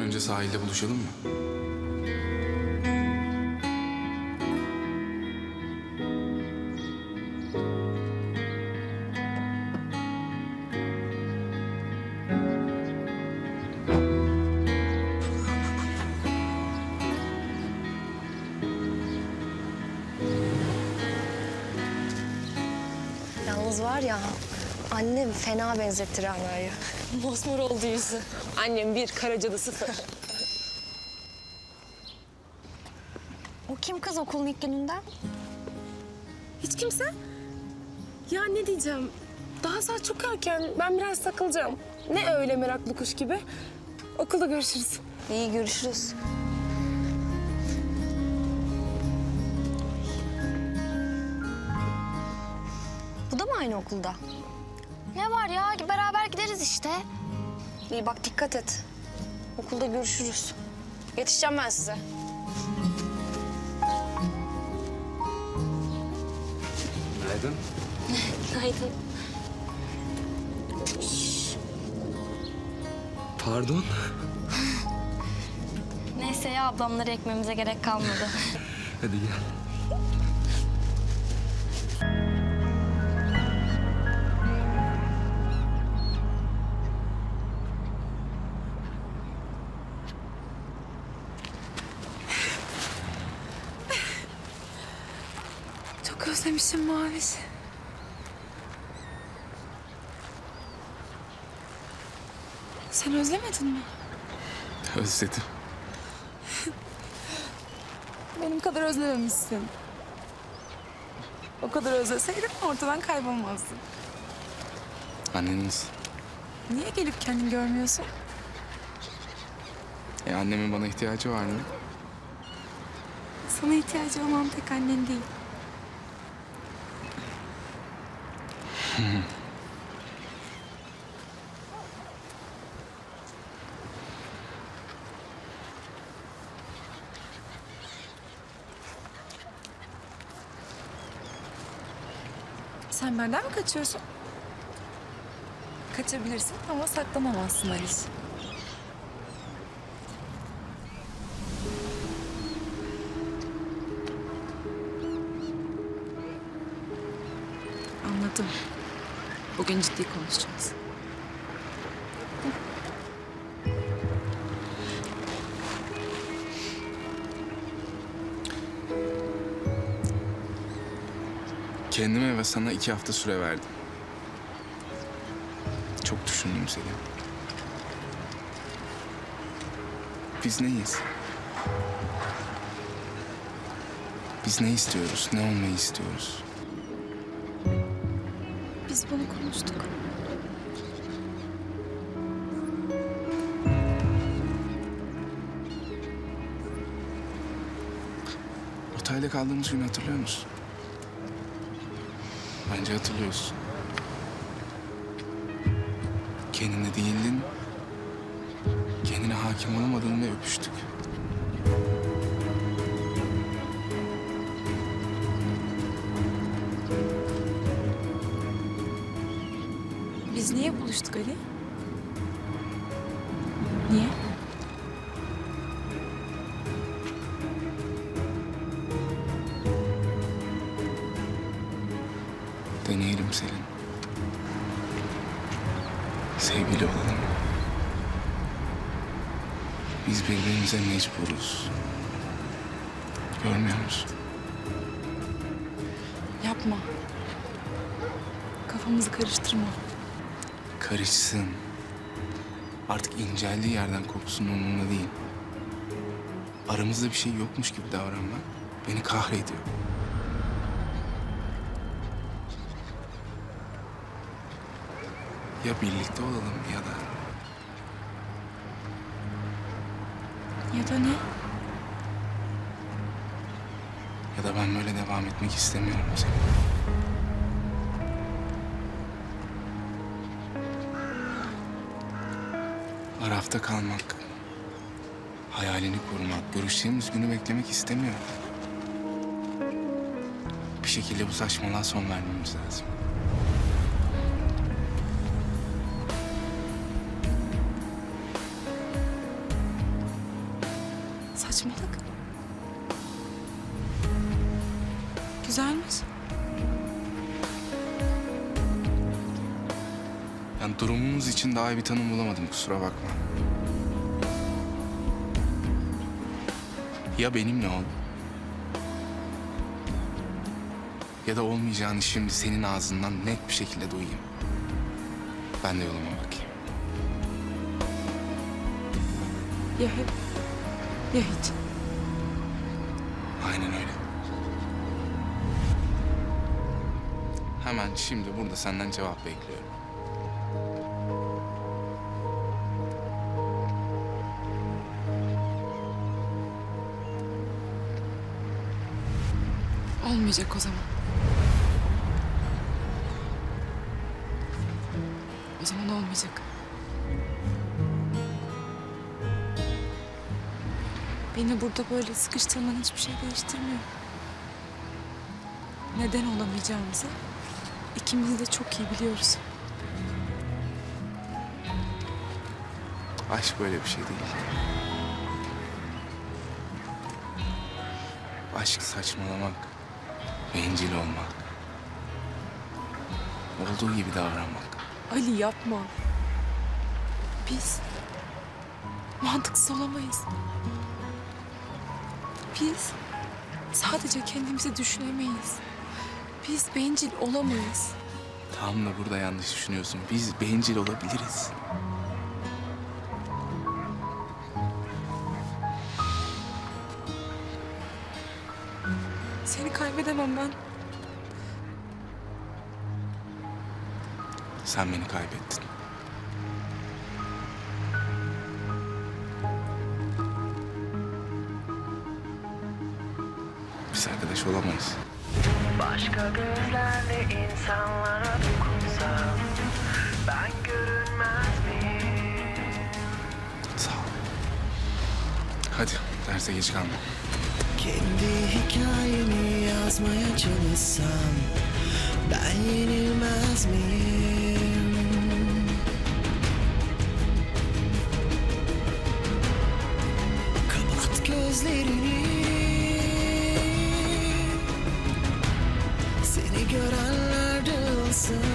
önce sahilde buluşalım mı? Yalnız var ya annem fena benzettir Rana'yı. Mosmor oldu yüzü. Annem bir, Karaca'da sıfır. O kim kız okulun ilk gününden? Hiç kimse? Ya ne diyeceğim? Daha saat çok erken. Ben biraz takılacağım. Ne öyle meraklı kuş gibi. Okulda görüşürüz. İyi görüşürüz. Bu da mı aynı okulda? Ne var ya beraber gideriz işte. İyi bak dikkat et. Okulda görüşürüz. Yetişeceğim ben size. Günaydın. Günaydın. Pardon. Neyse ya ablamları ekmemize gerek kalmadı. Hadi gel. Çok özlemişim Maviş. Sen özlemedin mi? Özledim. Benim kadar özlememişsin. O kadar özleseydin ortadan kaybolmazdın. Anneniz. Niye gelip kendini görmüyorsun? E annemin bana ihtiyacı var mı? Sana ihtiyacı olan tek annen değil. Sen benden mi kaçıyorsun? Kaçabilirsin ama saklanamazsın Alice. Anladım. Bugün ciddi konuşacağız. Kendime ve sana iki hafta süre verdim. Çok düşündüm seni. Biz neyiz? Biz ne istiyoruz? Ne olmayı istiyoruz? Bunu konuştuk. Otelde kaldığımız günü hatırlıyor musun? Bence hatırlıyorsun. Kendine değildin. Kendine hakim olamadın ve öpüştük. Buluştuk Ali? Niye? Deneyelim Selin. Sevgili olalım. Biz birbirimize mecburuz. Görmüyor musun? Yapma. Kafamızı karıştırma. Karışsın. Artık inceldiği yerden kopsun umurumda değil. Aramızda bir şey yokmuş gibi davranmak beni kahrediyor. Ya birlikte olalım ya da Ya da ne? ya da ben böyle devam etmek istemiyorum Selin. Arafta kalmak, hayalini kurmak, görüşeceğimiz günü beklemek istemiyorum. Bir şekilde bu saçmalığa son vermemiz lazım. Saçmalık. Güzelmiş. Yani durumumuz için daha iyi bir tanım bulamadım kusura bakma. Ya benimle ol. Ya da olmayacağını şimdi senin ağzından net bir şekilde duyayım. Ben de yoluma bakayım. Ya hep ya hiç. Aynen öyle. Hemen şimdi burada senden cevap bekliyorum. Olmayacak o zaman. O zaman olmayacak. Beni burada böyle sıkıştırman hiçbir şey değiştirmiyor. Neden olamayacağımızı ikimiz de çok iyi biliyoruz. Aşk böyle bir şey değil. Aşk saçmalamak, bencil olmak. Olduğu gibi davranmak. Ali yapma. Biz mantıksız olamayız. Biz sadece kendimizi düşünemeyiz. Biz bencil olamayız. Tam da burada yanlış düşünüyorsun. Biz bencil olabiliriz. Seni kaybedemem ben. Sen beni kaybettin. Biz arkadaş olamayız. Başka gözlerle insanlara dokunsam Ben görünmez miyim? Sağ ol. Hadi derse geç kalma. Kendi hikayemi yazmaya çalışsam Ben yenilmez miyim? Kapat gözlerini Seni görenler dağılsın